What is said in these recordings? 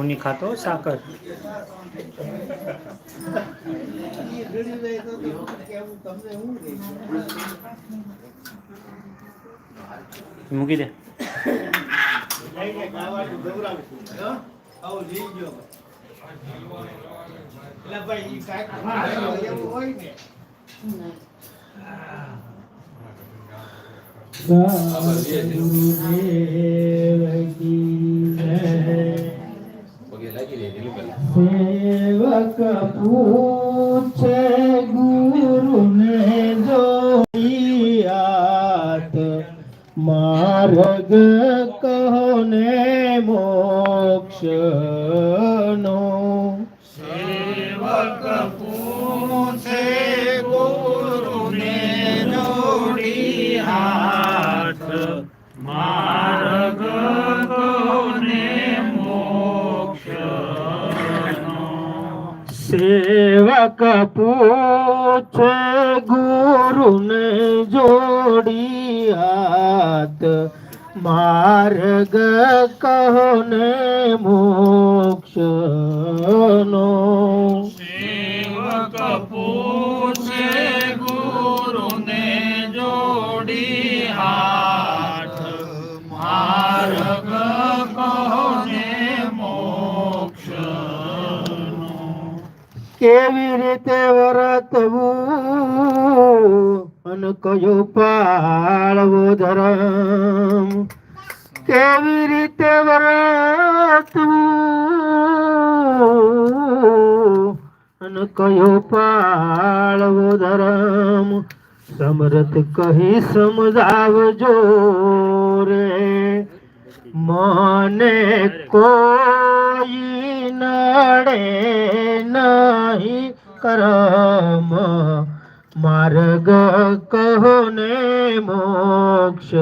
નહીં ખાતો સાકર. મૂકી દે. ભાઈ હોય ને સેવક પૂછે ગુરુને આત માર્ગ સેવક પૂછે ગુરુને જોડી હાથ. માર્ગ કહને મોક્ષ નો સેવક પૂછે ગુરુને જોડી હાથ. માર્ગ કેવી રીતે વર્તવું? અને કયો પાળવો ધરમ? કેવી રીતે વર્તવું? અને કયો પાળવો ધરમ? સમરથ કહી સમજાવજો રે. મને કોઈ નડે નહીં કરમ. માર્ગ કહો ને મોક્ષ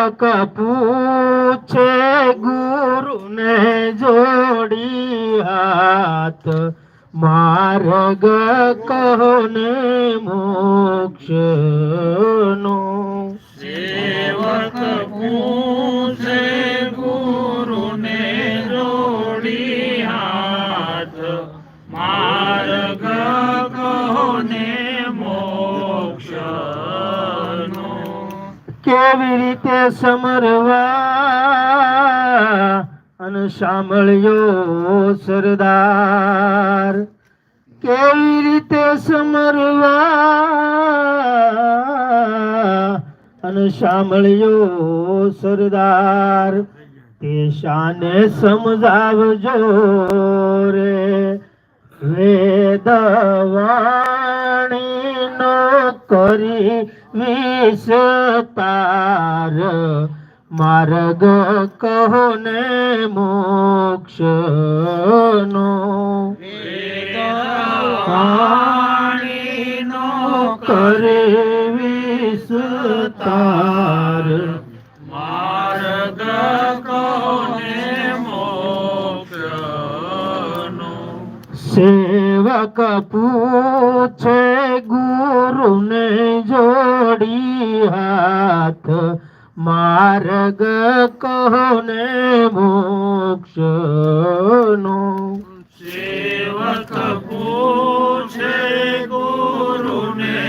સેવક પૂછે ગુરુને જોડી હાથ. માર્ગ કહો ને મોક્ષ નો સેવક પૂછે રીતે સમરવા અને સાંભળ્યો સરદાર. કેવી રીતે સમરવા અને સાંભળ્યો સરદાર. તે શાને સમજાવજો રે. વેદવાણી ન કરી વિસ્તાર માર્ગ કહો ને મોક્ષ નો કરે વિસ્તાર માર્ગ કહો ને મોક્ષ સેવક પૂછે ગુરુને જોડી હાથ. માર્ગ કહો ને મોક્ષ નો સેવક પૂછે ગુરુને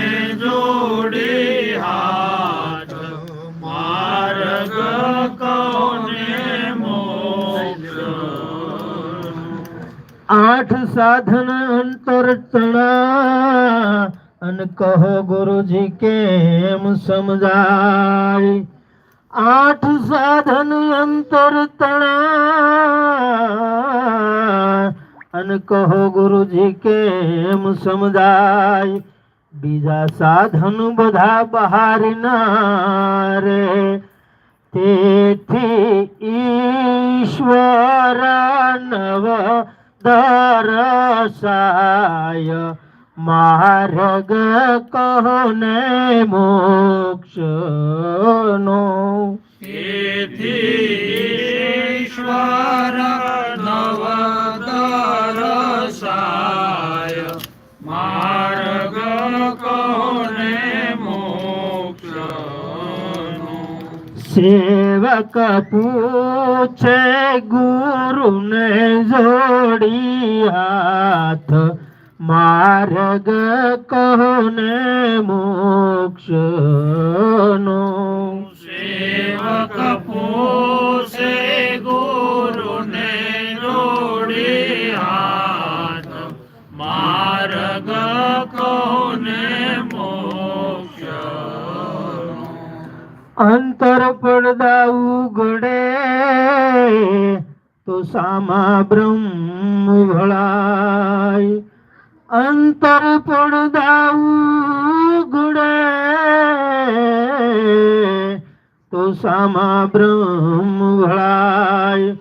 જોડી હાથ. માર્ગ કહો ને મોક્ષ આઠ સાધન અંતર તણા અને કહો ગુરુજી કેમ સમજાય? આઠ સાધન અંતર તણા અને કહો ગુરુજી કેમ સમજાય? બીજા સાધન બધા બહાર ના રે. તેથી ઈશ્વર નવ દરસાય માર્ગ કહો ને મોક્ષ નો ઈશ્વર નવદરસાય સેવક પૂછે ગુરુને જોડી હાથ. માર્ગ કહો ને મોક્ષ નો સેવક પૂછે ગુરુને જોડી હાથ. માર્ગ કોને અંતર પડદા ઉગડે તો સામા બ્રહ્મ ભળાય અંતર પડદા ઉગડે તો સામા બ્રહ્મ ભળાય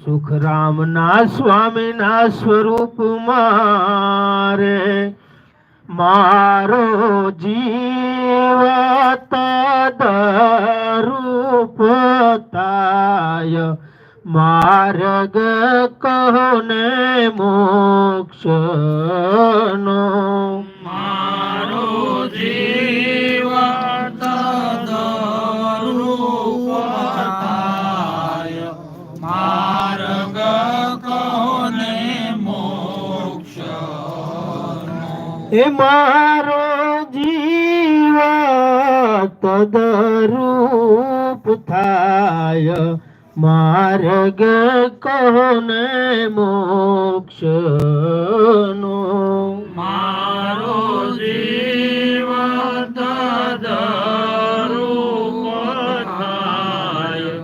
સુખરામના સ્વામીના સ્વરૂપ મારે મારો જીવત રૂપ તાય. માર્ગ કહો ને મોક્ષ નો મારો જીવ તદરૂપતાય માર્ગ કોને મોક્ષ એ મારો તદરૂપ થાય. માર્ગ કોને મોક્ષ નો મારો જીવ તદરૂપતાય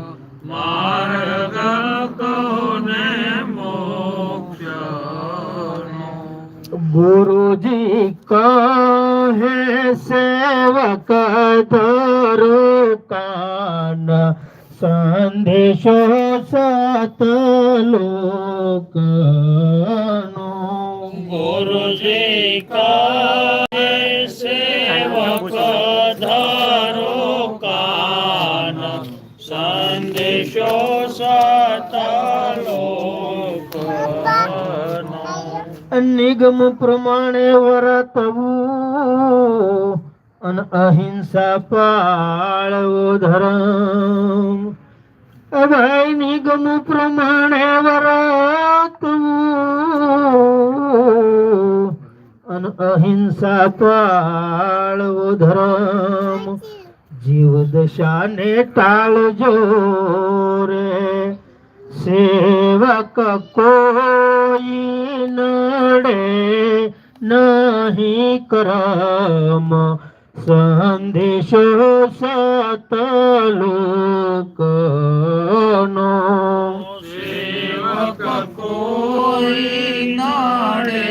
માર્ગ કોને મોક્ષનો? ગુરુજી કા ધરો કાન સંદેશો સતલોકનો ગુરુજી કહે સેવક ધરો કાન સંદેશો સતલોકનો નિગમ પ્રમાણે વર્તવું. અને અહિંસા પાળવો ધરમ. અભય નિગમ પ્રમાણે વર્તવું અને અહિંસા પાળવો ધરમ. જીવ દશાને ટાળજો રે. સેવક કોઈ નડે નહીં કરમ. સંદેશો સતલોકનો સેવક કોઈ નાડે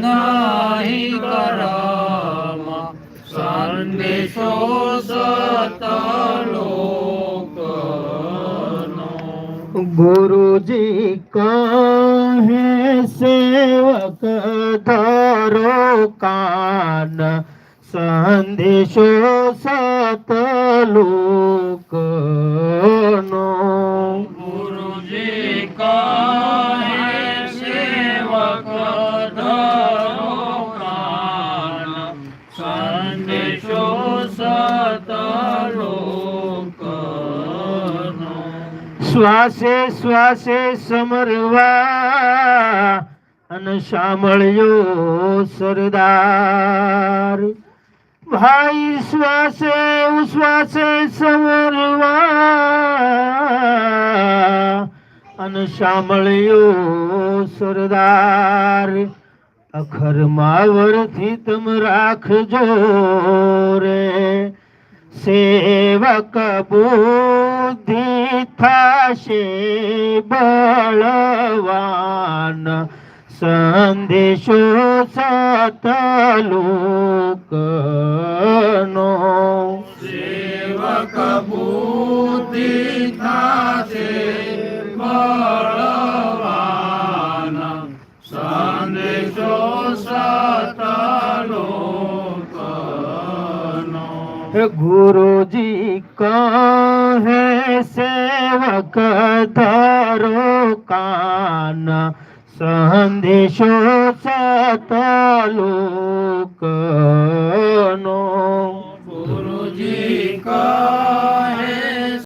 નાહી કરમ સંદેશો સતલોકનો ગુરુજી કહે સેવક ધરો કાન સંદેશો સતલોકનો ગુરુજી કહે સેવક સંદેશો સતલોકનો શ્વાસે શ્વાસે સમરવા અને સાંભળ્યો સરદાર. ભાઈ શ્વાસે ઉશ્વાસે સવરવા અને સાંભળ્યો સરદાર અખરમાં વરથી તમ રાખજો રે સેવક બુદ્ધિ થશે બળવાન સંદેશો સાતલોકનો સેવક બુદ્ધિ થાશે મળવાના સંદેશો સાતલોકનો ગુરુજી કહે સેવક ધરો કાના. સંદેશો સતલોકનો. ગુરુજી કહે